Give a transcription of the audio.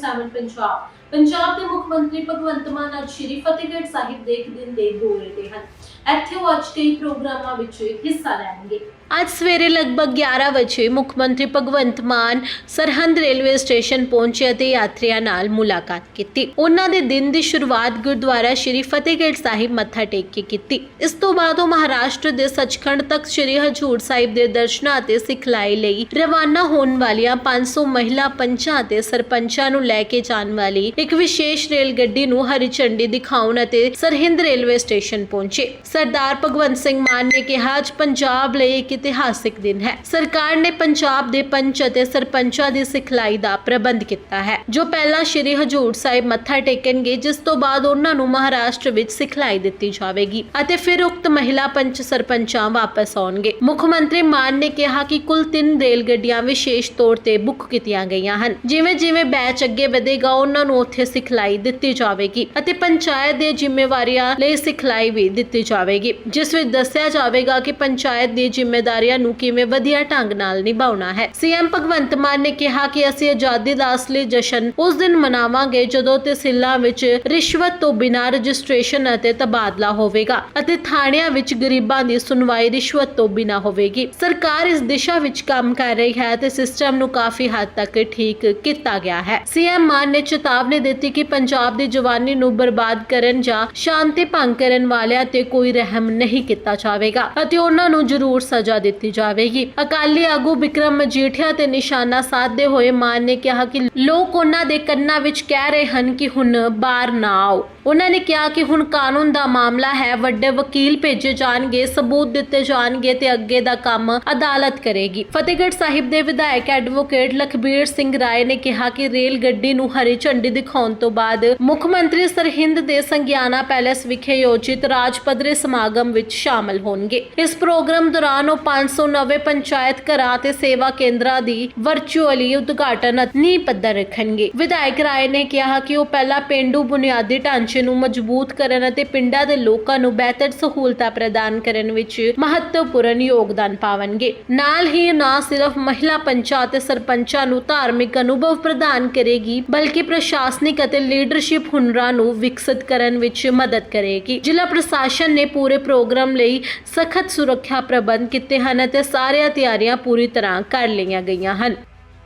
7 ਪੰਜਾਬ ਪੰਜਾਬ ਦੇ ਮੁੱਖ ਮੰਤਰੀ ਭਗਵੰਤ ਮਾਨ ਅੱਜ ਸ਼੍ਰੀ ਫਤਿਹਗੜ੍ਹ ਸਾਹਿਬ ਦੇ ਇੱਕ ਦਿਨ ਦੇ ਦੌਰੇ ਤੇ ਹਨ। ਇੱਥੇ ਉਹ ਅੱਜ ਕਈ ਪ੍ਰੋਗਰਾਮਾਂ ਵਿੱਚ ਹਿੱਸਾ ਲੈਣਗੇ। ਅੱਜ ਸਵੇਰੇ ਲਗਭਗ 11 ਵਜੇ ਮੁੱਖ ਮੰਤਰੀ ਭਗਵੰਤ ਮਾਨ ਸਰਹੰਦ ਰੇਲਵੇ ਸਟੇਸ਼ਨ ਪਹੁੰਚੇ ਅਤੇ ਯਾਤਰੀਆਂ ਨਾਲ ਮੁਲਾਕਾਤ ਕੀਤੀ। ਉਹਨਾਂ ਦੇ ਦਿਨ ਦੀ ਸ਼ੁਰੂਆਤ ਗੁਰਦੁਆਰਾ ਸ਼੍ਰੀ ਫਤਿਹਗੜ੍ਹ ਸਾਹਿਬ ਮੱਥਾ ਟੇਕ ਕੇ ਕੀਤੀ। ਇਸ ਤੋਂ ਬਾਅਦ ਉਹ ਮਹਾਰਾਸ਼ਟਰ ਦੇ ਸੱਚਖੰਡ ਤੱਕ ਸ਼੍ਰੀ ਹਜੂਰ ਸਾਹਿਬ ਦੇ ਦਰਸ਼ਨਾਂ ਅਤੇ ਸਿਖਲਾਈ ਲਈ ਰਵਾਨਾ ਹੋਣ ਵਾਲੀਆਂ 500 ਮਹਿਲਾ, ਪੰਚਾਂ ਅਤੇ ਸਰਪੰਚਾਂ ਨੂੰ ਲੈ ਕੇ ਜਾਣ ਵਾਲੀ ਇੱਕ ਵਿਸ਼ੇਸ਼ ਰੇਲ ਗੱਡੀ ਨੂੰ ਹਰੀ ਝੰਡੀ ਦਿਖਾਉਣ ਅਤੇ ਸਰਹਿੰਦ ਰੇਲਵੇ ਸਟੇਸ਼ਨ ਪਹੁੰਚੇ। ਸਰਦਾਰ ਭਗਵੰਤ ਸਿੰਘ ਮਾਨ ਨੇ ਕਿਹਾ, ਅੱਜ ਪੰਜਾਬ ਲਈ ਇੱਕ ਇਤਿਹਾਸਿਕ ਦਿਨ ਹੈ। ਸਰਕਾਰ ਨੇ ਪੰਜਾਬ ਦੇ ਪੰਚ ਅਤੇ ਸਰਪੰਚਾਂ ਦੀ ਸਿਖਲਾਈ ਦਾ ਪ੍ਰਬੰਧ ਕੀਤਾ ਹੈ, ਜੋ ਪਹਿਲਾਂ ਸ਼੍ਰੀ ਹਜੂਰ ਸਾਹਿਬ ਮੱਥਾ ਟੇਕਣਗੇ, ਜਿਸ ਤੋਂ ਬਾਅਦ ਉਹਨਾਂ ਨੂੰ ਮਹਾਰਾਸ਼ਟਰ ਵਿੱਚ ਸਿਖਲਾਈ ਦਿੱਤੀ ਜਾਵੇਗੀ ਅਤੇ ਫਿਰ ਉਕਤ ਮਹਿਲਾ ਪੰਚ ਸਰਪੰਚਾਂ ਵਾਪਸ ਆਉਣਗੇ। ਮੁੱਖ ਮੰਤਰੀ ਮਾਨ ਨੇ ਕਿਹਾ ਕਿ ਕੁੱਲ 3 ਰੇਲ ਗੱਡੀਆਂ ਵਿਸ਼ੇਸ਼ ਤੌਰ ਤੇ ਬੁੱਕ ਕੀਤੀਆਂ ਗਈਆਂ ਹਨ। ਜਿਵੇਂ ਜਿਵੇਂ ਬੈਚ ਅੱਗੇ ਵਧੇਗਾ, ਉਹਨਾਂ ਨੂੰ ਉੱਥੇ ਸਿਖਲਾਈ ਦਿੱਤੀ ਜਾਵੇਗੀ ਅਤੇ ਪੰਚਾਇਤ ਦੇ ਜ਼ਿੰਮੇਵਾਰੀਆਂ ਲਈ ਸਿਖਲਾਈ ਵੀ ਦਿੱਤੀ ਜਾਵੇਗੀ, ਜਿਸ ਵਿੱਚ ਦੱਸਿਆ ਜਾਵੇਗਾ ਕਿ ਪੰਚਾਇਤ ਦੀ ਜ਼ਿੰਮੇਵਾਰੀਆਂ ਨੂੰ ਕਿਵੇਂ ਵਧੀਆ ਢੰਗ ਨਾਲ ਨਿਭਾਉਣਾ ਹੈ। ਸੀਐਮ ਭਗਵੰਤ ਮਾਨ ਨੇ ਕਿਹਾ ਕਿ ਅਸੀਂ ਆਜ਼ਾਦੀ ਦਾ ਅਸਲੀ ਜਸ਼ਨ ਉਸ ਦਿਨ ਮਨਾਵਾਂਗੇ ਜਦੋਂ ਤਹਿਸੀਲਾਂ ਵਿੱਚ ਰਿਸ਼ਵਤ ਤੋਂ ਬਿਨਾਂ ਰਜਿਸਟ੍ਰੇਸ਼ਨ ਅਤੇ ਤਬਾਦਲਾ ਹੋਵੇਗਾ ਅਤੇ ਥਾਣਿਆਂ ਵਿੱਚ ਗਰੀਬਾਂ ਦੀ ਸੁਣਵਾਈ ਰਿਸ਼ਵਤ ਤੋਂ ਬਿਨਾਂ ਹੋਵੇਗੀ। ਸਰਕਾਰ ਇਸ ਦਿਸ਼ਾ ਵਿੱਚ ਕੰਮ ਕਰ ਰਹੀ ਹੈ ਤੇ ਸਿਸਟਮ ਨੂੰ ਕਾਫੀ ਹੱਦ ਤੱਕ ਠੀਕ ਕੀਤਾ ਗਿਆ ਹੈ। ਸੀਐਮ ਮਾਨ ਨੇ ਚੇਤਾਵਨੀ ਦਿੱਤੀ ਕਿ ਪੰਜਾਬ ਦੀ ਜਵਾਨੀ ਨੂੰ ਬਰਬਾਦ ਕਰਨ ਜਾਂ ਸ਼ਾਂਤੀ ਭੰਗ ਕਰਨ ਵਾਲਿਆਂ ਤੇ ਕੋਈ ਰਹਿਮ ਨਹੀਂ ਕੀਤਾ ਜਾਵੇਗਾ ਅਤੇ ਉਹਨਾਂ ਨੂੰ ਜ਼ਰੂਰ ਸਜ਼ਾ ਦਿੱਤੀ ਜਾਵੇਗੀ। ਅਕਾਲੀ ਆਗੂ ਵਿਕਰਮ ਮਜੀਠੀਆ ਤੇ ਨਿਸ਼ਾਨਾ ਸਾਧਦੇ ਹੋਏ ਮਾਨ ਨੇ ਕਿਹਾ ਕਿ ਲੋਕ ਉਹਨਾਂ ਦੇ ਕੰਨਾਂ ਵਿੱਚ ਕਹਿ ਰਹੇ ਹਨ ਕਿ ਹੁਣ ਬਾਹਰ ਨਾ ਆਓ। ਉਹਨਾਂ ਨੇ ਕਿਹਾ ਕਿ ਹੁਣ ਕਾਨੂੰਨ ਦਾ ਮਾਮਲਾ ਹੈ, ਵੱਡੇ ਵਕੀਲ ਭੇਜੇ ਜਾਣਗੇ, ਸਬੂਤ ਦਿੱਤੇ ਜਾਣਗੇ ਤੇ ਅੱਗੇ ਦਾ ਕੰਮ ਅਦਾਲਤ ਕਰੇਗੀ। ਫਤਿਹਗੜ੍ਹ ਸਾਹਿਬ ਦੇ ਵਿਧਾਇਕ ਐਡਵੋਕੇਟ ਲਖਬੀਰ ਸਿੰਘ ਰਾਏ ਨੇ ਕਿਹਾ ਕਿ ਰੇਲ ਗੱਡੀ ਨੂੰ ਹਰੀ ਝੰਡੀ ਦਿਖਾਉਣ ਤੋਂ ਬਾਅਦ ਮੁੱਖ ਮੰਤਰੀ ਸਰਹਿੰਦ ਦੇ ਸੰਗਿਆਨਾ ਪੈਲੇਸ ਵਿਖੇ ਆਯੋਜਿਤ ਰਾਜ ਪੱਧਰੀ ਸਮਾਗਮ ਵਿੱਚ ਸ਼ਾਮਲ ਹੋਣਗੇ। ਇਸ ਪ੍ਰੋਗਰਾਮ ਦੌਰਾਨ ਉਹ 590 ਪੰਚਾਇਤ ਘਰਾਂ ਤੇ ਸੇਵਾ ਕੇਂਦਰਾਂ ਦੀ ਵਰਚੁਅਲੀ ਉਦਘਾਟਨ ਅਤੇ ਨੀਂਹ ਰੱਖਣਗੇ। ਵਿਧਾਇਕ ਰਾਏ ਨੇ ਕਿਹਾ ਕਿ ਉਹ ਪਹਿਲਾਂ ਪਿੰਡੂ ਬੁਨਿਆਦੀ ਢਾਂਚੇ ਨੂੰ ਮਜ਼ਬੂਤ ਕਰਨ ਅਤੇ ਪਿੰਡਾਂ ਦੇ ਲੋਕਾਂ ਨੂੰ ਬਿਹਤਰ ਸਹੂਲਤਾਂ ਪ੍ਰਦਾਨ ਕਰਨ ਵਿੱਚ ਮਹੱਤਵਪੂਰਨ ਯੋਗਦਾਨ ਪਾਵਣਗੇ। ਨਾਲ ਹੀ ਨਾ ਸਿਰਫ ਮਹਿਲਾ ਪੰਚਾਇਤ ਅਤੇ ਸਰਪੰਚਾਂ ਨੂੰ ਧਾਰਮਿਕ ਅਨੁਭਵ ਪ੍ਰਦਾਨ ਕਰੇਗੀ, ਬਲਕਿ ਪ੍ਰਸ਼ਾਸਨ ਪ੍ਰਸ਼ਾਸਨਿਕ ਅਤੇ ਲੀਡਰਸ਼ਿਪ ਹੁਨਰਾਂ ਨੂੰ ਵਿਕਸਿਤ ਕਰਨ ਵਿੱਚ ਮਦਦ ਕਰੇਗੀ। ਜ਼ਿਲ੍ਹਾ ਪ੍ਰਸ਼ਾਸਨ ਨੇ ਪੂਰੇ ਪ੍ਰੋਗਰਾਮ ਲਈ ਸਖਤ ਸੁਰੱਖਿਆ ਪ੍ਰਬੰਧ ਕੀਤੇ ਹਨ ਅਤੇ ਸਾਰੀਆਂ ਤਿਆਰੀਆਂ ਪੂਰੀ ਤਰ੍ਹਾਂ ਕਰ ਲਈਆਂ ਗਈਆਂ ਹਨ।